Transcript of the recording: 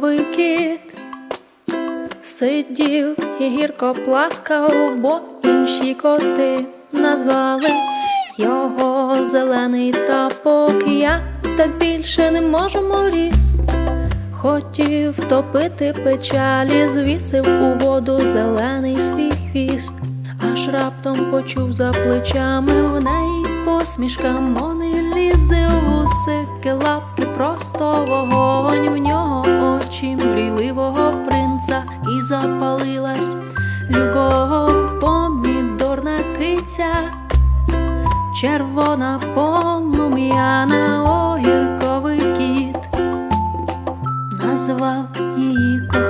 лісовий кіт. Сидів і гірко плакав, бо інші коти назвали його зелений тапок. Я так більше не можемо ліс. Хотів топити печалі, звісив у воду зелений свій хвіст, аж раптом почув за плечами в неї посмішка, мони лізе в усики лапки, просто вогонь в нього сльозах і запалилась любов помідорна киця, червона полум'яна огірковий кіт, назвав її кохання.